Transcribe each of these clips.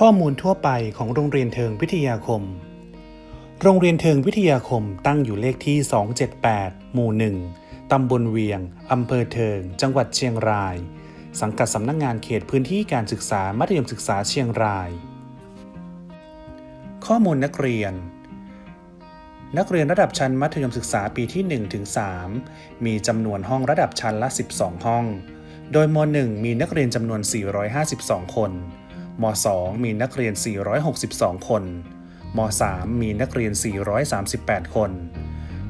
ข้อมูลทั่วไปของโรงเรียนเทิงวิทยาคม โรงเรียนเทิงวิทยาคมตั้งอยู่เลขที่ 278 หมู่ 1 ตำบลเวียง อำเภอเทิง จังหวัดเชียงราย สังกัดสำนักงงานเขตพื้นที่การศึกษามัธยมศึกษาเชียงราย ข้อมูลนักเรียน นักเรียนระดับชั้นมัธยมศึกษาปีที่1ถึง3มีจำนวนห้องระดับชั้นละ 12 ห้อง โดยม .1 มีนักเรียนจำนวน 452 คน ม .2 มีนักเรียน 462 คนม .3 มีนักเรียน 438 คน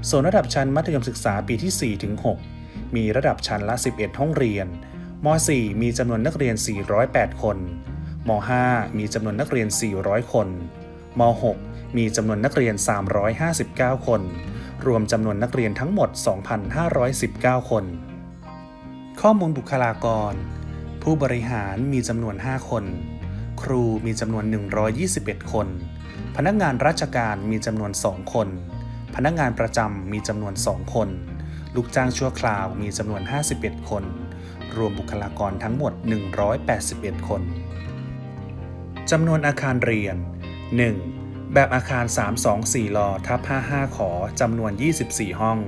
ส่วนระดับชั้นมัธยมศึกษาปีที่ 4 ถึง 6 มีระดับชั้นละ 11 ห้องเรียนม .4 มีจำนวนนักเรียน 408 คนม .5 มีจำนวนนักเรียน 400 คนม .6 มีจำนวนนักเรียน 359 คน รวมจำนวนนักเรียนทั้งหมด 2,519 คน ข้อมูลบุคลากร ผู้บริหารมีจำนวน 5 คน ครูมีจำนวน 121 คน พนักงานราชการมีจำนวน 2 คน พนักงานประจำมีจำนวน 2 คน ลูกจ้างชั่วคราวมีจำนวน 51 คน รวมบุคลากรทั้งหมด 181 คนจำนวนอาคารเรียน 1. แบบอาคาร 324ลอทับ55 ขอจำนวน 24 ห้อง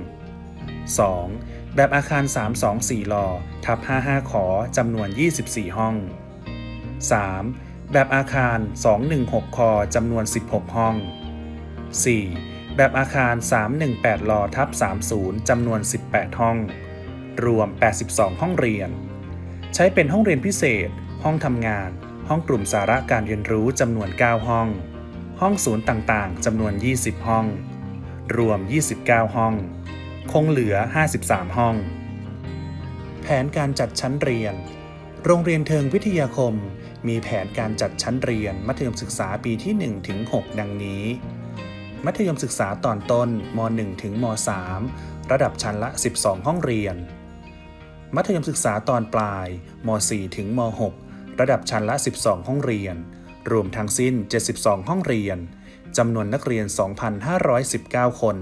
2. แบบอาคาร 324ลอทับ55 ขอจำนวน 24 ห้อง 3. แบบอาคาร 216 คอจำนวน 16 ห้อง 4. แบบอาคาร 318 ลอทับ30 จำนวน 18 ห้อง รวม 82 ห้องเรียน ใช้เป็นห้องเรียนพิเศษ ห้องทำงาน ห้องกลุ่มสาระการเรียนรู้จำนวน 9 ห้อง ห้องศูนย์ต่างๆจำนวน 20 ห้อง รวม 29 ห้อง คงเหลือ 53 ห้อง แผนการจัดชั้นเรียน โรงเรียนเทิงวิทยาคม มีแผนการจัดชั้นเรียนมัธยมศึกษาปีที่ 1 ถึง 6 ดังนี้ มัธยมศึกษาตอนต้นม 1 ถึงม 3 ระดับชั้นละ 12 ห้องเรียน มัธยมศึกษาตอนปลายม 4 ถึงม 6 ระดับชั้นละ 12 ห้องเรียน รวมทั้งสิ้น 72 ห้องเรียนจำนวนนักเรียน 2,519 คน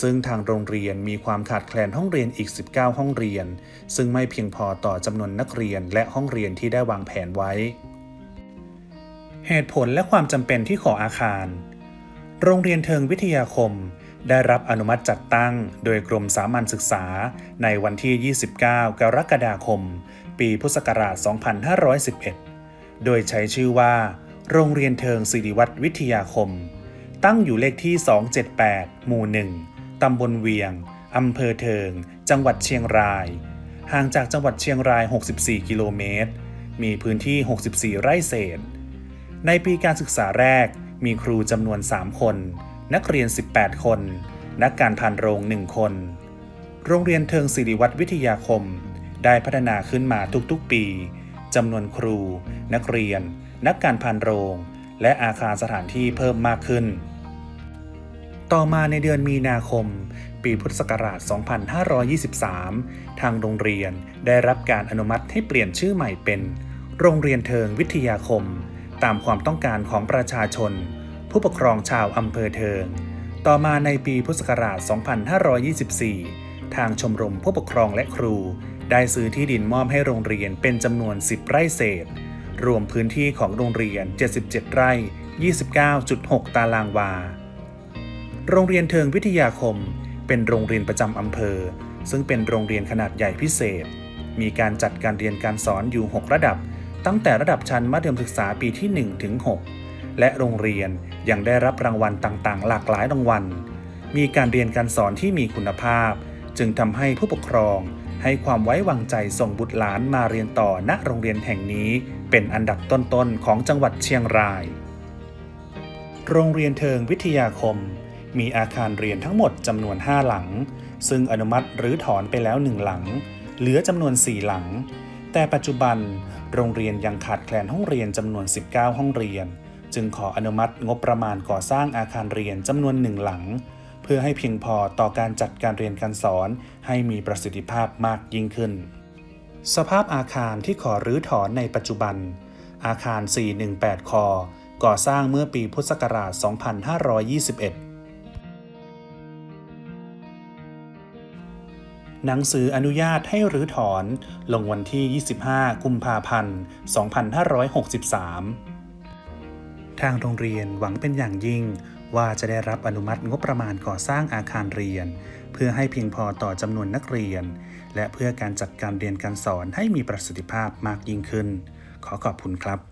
ซึ่งทางโรงเรียนมีความขาดแคลนห้องเรียนอีก 19 ห้องเรียน ซึ่งไม่เพียงพอต่อจำนวนนักเรียนและห้องเรียนที่ได้วางแผนไว้ เหตุผลและความจำเป็นที่ขออาคาร โรงเรียนเทิงวิทยาคม ได้รับอนุมัติจัดตั้ง โดยกรมสามัญศึกษา ในวันที่ 29 กรกฎาคม ปีพุทธศักราช 2511 โดยใช้ชื่อว่า โรงเรียนเทิงศิริวัตรวิทยาคม ตั้งอยู่เลขที่ 278 หมู่ 1 ตำบลเวียง อำเภอเทิง จังหวัดเชียงราย ห่างจากจังหวัดเชียงราย 64 กิโลเมตร มีพื้นที่ 64 ไร่เศษ ในปีการศึกษาแรก มีครูจำนวน 3 คน นักเรียน 18 คน นักการพานโรง 1 คน โรงเรียนเทิงศิริวัตรวิทยาคม ได้พัฒนาขึ้นมาทุกๆ ปีจำนวนครู นักเรียน นักการพานโรง และอาคารสถานที่เพิ่มมากขึ้น ต่อมาในเดือนมีนาคม ปีพุทธศักราช 2523 ทางโรงเรียนได้รับการอนุมัติให้เปลี่ยนชื่อใหม่เป็น โรงเรียนเทิงวิทยาคม ตามความต้องการของประชาชน ผู้ปกครองชาวอำเภอเทิง ต่อมาในปีพุทธศักราช 2524 ทางชมรมผู้ปกครองและครู ได้ซื้อที่ดินมอบให้โรงเรียนเป็นจำนวน 10 ไร่เศษ รวมพื้นที่ของโรงเรียน 77 ไร่ 29.6 ตารางวา โรงเรียนเทิงวิทยาคม เป็นโรงเรียนประจำอำเภอ ซึ่งเป็นโรงเรียนขนาดใหญ่พิเศษ มีการจัดการเรียนการสอนอยู่ 6 ระดับ ตั้งแต่ระดับชั้นมัธยมศึกษาปีที่ 1 ถึง 6 และโรงเรียนยังได้รับรางวัลต่างๆ หลากหลายรางวัล มีการเรียนการสอนที่มีคุณภาพ จึงทำให้ผู้ปกครอง ให้ความไว้วางใจส่งบุตรหลานมาเรียนต่อณโรงเรียนแห่งนี้ เป็นอันดับต้นๆของจังหวัดเชียงราย โรงเรียนเทิงวิทยาคม มีอาคารเรียนทั้งหมดจำนวน 5 หลัง ซึ่งอนุมัติหรือถอนไปแล้ว 1 หลัง เหลือจำนวน 4 หลัง แต่ปัจจุบันโรงเรียนยังขาดแคลนห้องเรียนจำนวน 19 ห้องเรียน จึงขออนุมัติงบประมาณก่อสร้างอาคารเรียนจำนวนหนึ่งหลัง เพื่อให้เพียงพอต่อการจัดการเรียนการสอนให้มีประสิทธิภาพมากยิ่งขึ้น สภาพอาคารที่ขอรื้อถอนในปัจจุบัน อาคาร 418 คอก่อสร้างเมื่อปีพุทธศักราช 2521 หนังสืออนุญาตให้รื้อถอน ลงวันที่ 25 กุมภาพันธ์ 2563 ทางโรงเรียนหวังเป็นอย่างยิ่งว่าจะได้รับอนุมัติงบประมาณก่อสร้างอาคารเรียน เพื่อให้เพียงพอต่อจำนวนนักเรียน และเพื่อการจัดการเรียนการสอนให้มีประสิทธิภาพมากยิ่งขึ้น ขอขอบคุณครับ